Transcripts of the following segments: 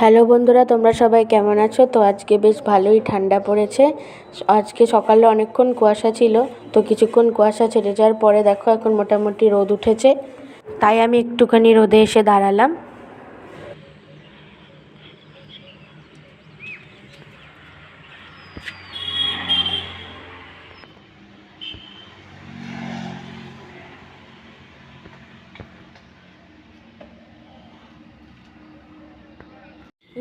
Hello বন্ধুরা, তোমরা সবাই কেমন আছো? তো আজকে বেশ ভালোই ঠান্ডা পড়েছে। আজকে সকালে অনেকক্ষণ কুয়াশা ছিল, তো কিছুক্ষণ কুয়াশা ছেড়ে যাওয়ার পরে দেখো এখন মোটামুটি রোদ উঠেছে। তাই আমি একটুখানি রোদে এসে দাঁড়ালাম।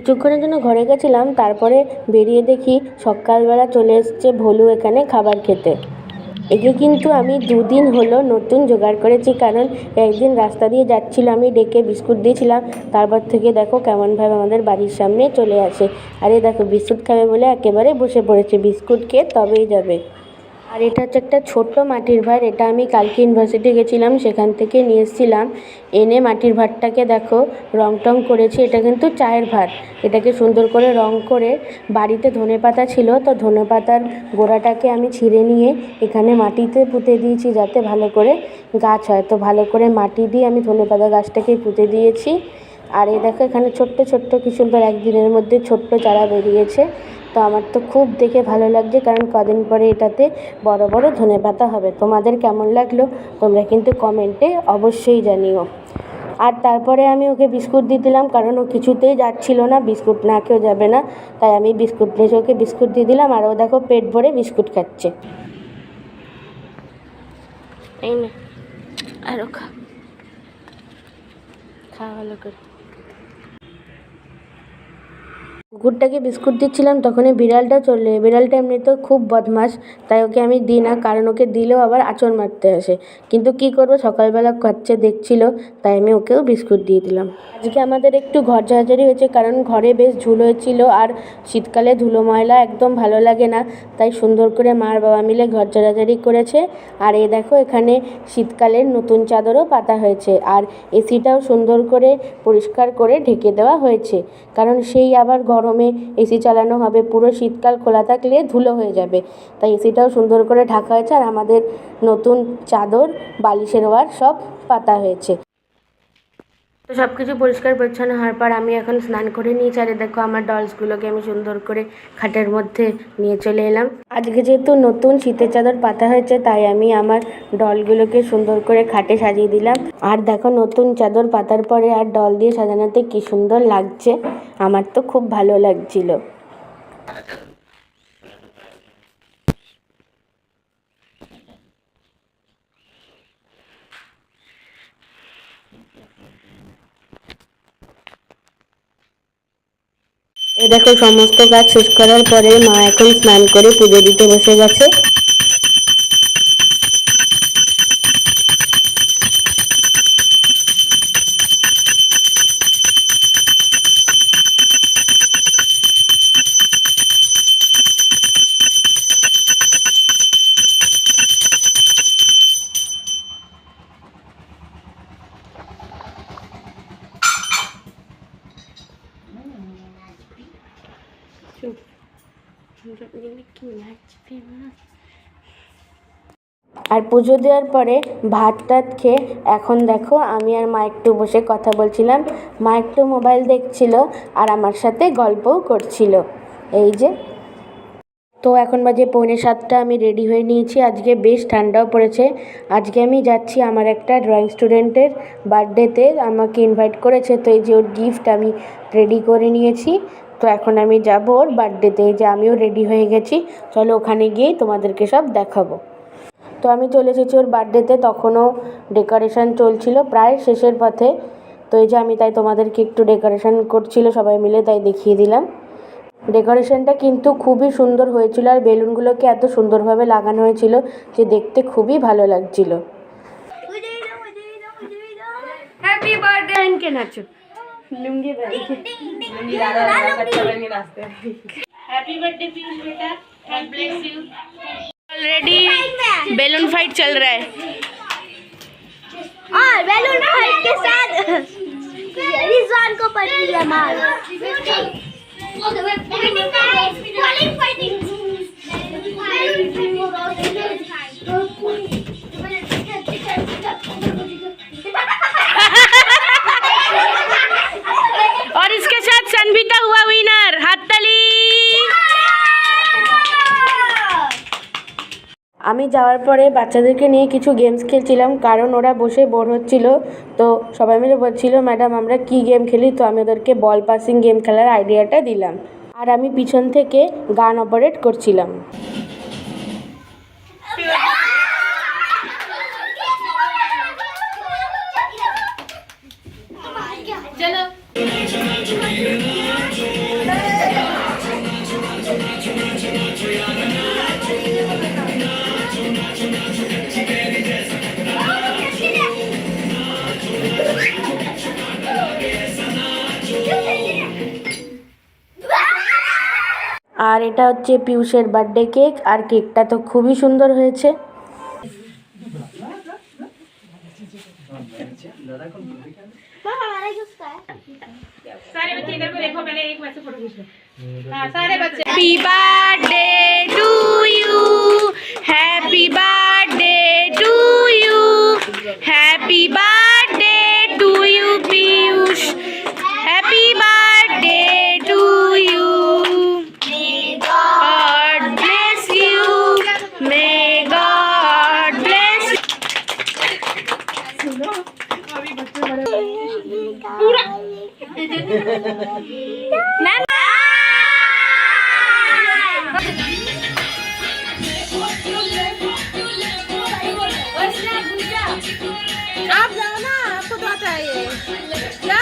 কিছুক্ষণের জন্য ঘরে গেছিলাম, তারপরে বেরিয়ে দেখি সকালবেলা চলে এসছে ভোলু এখানে খাবার খেতে। একে কিন্তু আমি দুদিন হলো নতুন জোগাড় করেছি, কারণ একদিন রাস্তা দিয়ে যাচ্ছিল, আমি ডেকে বিস্কুট দিয়েছিলাম, তারপর থেকে দেখো কেমনভাবে আমাদের বাড়ির সামনে চলে আসে। আরে দেখো, বিস্কুট খাবে বলে একেবারে বসে পড়েছে, বিস্কুট খেয়ে তবেই যাবে। আর এটা হচ্ছে একটা ছোট্ট মাটির ভাঁড় এটা আমি কালকে ইউনিভার্সিটি গেছিলাম, সেখান থেকে নিয়ে এসেছিলাম। এনে মাটির ভাঁড়টাকে দেখো রং টং করেছি, এটা কিন্তু চায়ের ভাঁড় এটাকে সুন্দর করে রং করে বাড়িতে ধনেপাতা ছিল, তো ধনেপাতার গোড়াটাকে আমি ছিঁড়ে নিয়ে এখানে মাটিতে পুঁতে দিয়েছি যাতে ভালো করে গাছ হয়। তো ভালো করে মাটি দিয়ে আমি ধনেপাতা গাছটাকে পুঁতে দিয়েছি। আর এই দেখো, এখানে ছোট্ট ছোট্ট, কি সুন্দর একদিনের মধ্যে ছোট্ট চারা বেরিয়েছে। তো আমার তো খুব দেখে ভালো লাগছে, কারণ কদিন পরে এটাতে বড় বড় ধনেপাতা হবে। তোমাদের কেমন লাগল? তোমরা কিন্তু কমেন্টে অবশ্যই জানিও। আর তারপরে আমি ওকে বিস্কুট দিয়ে দিলাম, কারণ ও কিছুতেই যাচ্ছিল না, বিস্কুট না খেয়েও যাবে না। তাই আমি বিস্কুট নিয়ে ওকে বিস্কুট দিয়ে দিলাম, আর ও দেখো পেট ভরে বিস্কুট খাচ্ছে। এই না খা। খা ভালো করে। কুকুরটাকে বিস্কুট দিচ্ছিলাম, তখনই বিড়ালটা চলে, বিড়ালটা এমনিতেও খুব বদমাশ, তাই ওকে আমি দিই না, কারণ ওকে দিলেও আবার আঁচড় মারতে আসে। কিন্তু কী করব, সকালবেলা খাচ্ছে, দেখছিল, তাই আমি ওকেও বিস্কুট দিয়ে দিলাম। আজকে আমাদের একটু ঘর ঝাড়ঝাড়ি হয়েছে, কারণ ঘরে বেশ ঝুল হয়েছিল, আর শীতকালে ধুলো ময়লা একদম ভালো লাগে না, তাই সুন্দর করে মার বাবা মিলে ঘর ঝাড়াঝাড়ি করেছে। আর এই দেখো, এখানে শীতকালের নতুন চাদরও পাতা হয়েছে, আর এসিটাও সুন্দর করে পরিষ্কার করে ঢেকে দেওয়া হয়েছে, কারণ সেই আবার গরমে এসি চালানো হবে। পুরো শীতকাল খোলা থাকলে ধুলো হয়ে যাবে। তাই এসিটাও সুন্দর করে ঢাকা হয়েছে। আর আমাদের নতুন চাদর, বালিশের ওয়ার সব পাতা হয়েছে। তো সব কিছু পরিষ্কার, পরিচ্ছন্ন হওয়ার পর আমি এখন স্নান করে নিয়েছি আর দেখো আমার ডলসগুলোকে আমি সুন্দর করে খাটের মধ্যে নিয়ে চলে এলাম। আজকে যেহেতু নতুন শীতের চাদর পাতা হয়েছে, তাই আমি আমার ডলগুলোকে সুন্দর করে খাটে সাজিয়ে দিলাম। আর দেখো নতুন চাদর পাতার পরে আর ডল দিয়ে সাজানোতে কি সুন্দর লাগছে, আমার তো খুব ভালো লাগছিল। এ দেখো, সমস্ত কাজ শেষ করার পরে মা এখন স্নান করে পুজো দিতে বসে গেছে। আর পুজো দেওয়ার পরে ভাত টাত খেয়ে এখন দেখো আমি আর মা একটু বসে কথা বলছিলাম। মা একটু মোবাইল দেখছিল আর আমার সাথে গল্পও করছিল। এই যে। তো এখন বাজে পৌনে সাতটা, আমি রেডি হয়ে নিয়েছি। আজকে বেশ ঠান্ডাও পড়েছে। আজকে আমি যাচ্ছি আমার একটা ড্রয়িং স্টুডেন্টের বার্থডেতে। আমাকে ইনভাইট করেছে, তো এই যে ওর গিফট আমি রেডি করে নিয়েছি। তো এখন আমি যাব ওর বার্থডেতে যে আমিও রেডি হয়ে গেছি। চলো ওখানে গিয়েই তোমাদেরকে সব দেখাবো। তো আমি চলে এসেছি ওর বার্থডেতে তখনও ডেকোরেশন চলছিল প্রায় শেষের পথে। তো এই যে আমি তাই তোমাদেরকে একটু ডেকোরেশন করছিল সবাই মিলে তাই দেখিয়ে দিলাম। ডেকোরেশনটা কিন্তু খুবই সুন্দর হয়েছিল আর বেলুনগুলোকে এত সুন্দরভাবে লাগানো হয়েছিল যে দেখতে খুবই ভালো লাগছিল। হ্যাপি বার্থডে কে लूँगी हैप्पी बर्थडे बेटा. Bless you already balloon fight चल रहा है। और बैलून फाइट के साथ रिजवान को मार। फाइटिंग যাওয়ার পরে বাচ্চাদেরকে নিয়ে কিছু গেমস খেলছিলাম, কারণ ওরা বসে বোর হচ্ছিল। তো সবাই মিলে বলছিল ম্যাডাম আমরা কী গেম খেলি? তো আমি ওদেরকে বল পাসিং গেম খেলার আইডিয়াটা দিলাম। আর আমি পিছন থেকে গান অপারেট করছিলাম। चलो আর এটা হচ্ছে পিউষের বার্থডে কেক আর কেকটা তো খুবই সুন্দর হয়েছে मामा हमारा किसका है सारे बच्चे इधर को देखो पहले एक वैसे फोटो खींच लो हाँ सारे बच्चे Happy birthday যায়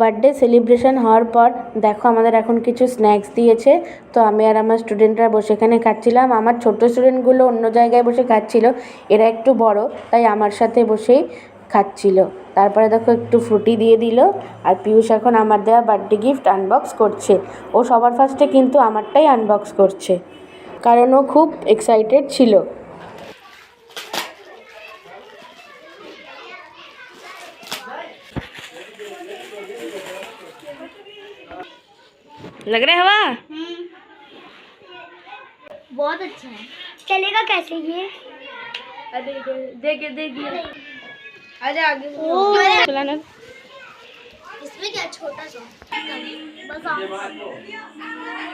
বার্থডে সেলিব্রেশন হওয়ার পর, দেখো আমাদের এখন কিছু স্ন্যাক্স দিয়েছে। তো আমি আর আমার স্টুডেন্টরা বসে এখানে খাচ্ছিলাম। আমার ছোট স্টুডেন্টগুলো অন্য জায়গায় বসে খাচ্ছিল। এরা একটু বড়, তাই আমার সাথে বসেই খাচ্ছিল। তারপরে দেখো একটু ফ্রুটি দিয়ে দিল। আর পিয়ুষ এখন আমার দেওয়া বার্থডে গিফট আনবক্স করছে। ও সবার ফার্স্টে কিন্তু আমারটাই আনবক্স করছে। কারণ ও খুব এক্সাইটেড ছিল। लग रहा है हवा? बहुत अच्छा है। चलेगा कैसे ये? देखिए देखिए ओ चलाना इसमें क्या छोटा सा?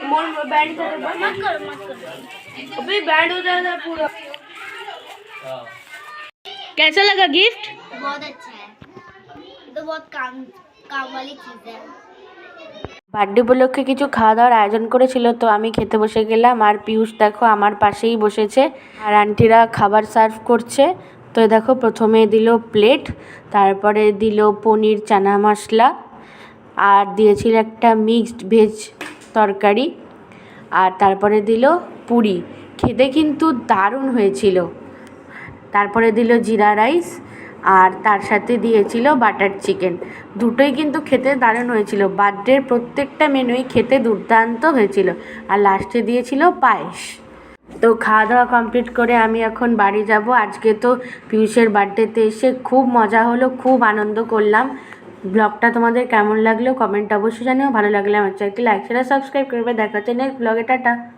बस बैंड कर मत करो मत करो। अभी बैंड हो जाएगा पूरा। कैसा लगा गिफ्ट? बहुत अच्छा है। तो बहुत काम काम वाली चीज़ है। বার্থডে উপলক্ষে কিছু খাওয়া দাওয়ার আয়োজন করেছিল, তো আমি খেতে বসে গেলাম। আর পিয়ুষ দেখো, আমার পাশেই বসেছে। আর আন্টিরা খাবার সার্ভ করছে। তো দেখো, প্রথমে দিল প্লেট, তারপরে দিল পনির, চানা মশলা, আর দিয়েছিল একটা মিক্সড ভেজ তরকারি, আর তারপরে দিল পুরি। খেতে কিন্তু দারুণ হয়েছিল। তারপরে দিল জিরা রাইস আর তার সাথে দিয়েছিল বাটার চিকেন। দুটোই কিন্তু খেতে দারুণ হয়েছিল। বার্থডের প্রত্যেকটা মেনুই খেতে দুর্দান্ত হয়েছিল। আর লাস্টে দিয়েছিল পায়েস। তো খাওয়া দাওয়া কমপ্লিট করে আমি এখন বাড়ি যাব। আজকে তো পিয়ুষের বার্থডেতে এসে খুব মজা হলো, খুব আনন্দ করলাম। ব্লগটা তোমাদের কেমন লাগল? কমেন্ট অবশ্যই জানিও। ভালো লাগলে আমার চ্যানেলকে লাইক শেয়ার সাবস্ক্রাইব করবে। দেখা হচ্ছে নেক্সট ব্লগে টাটা।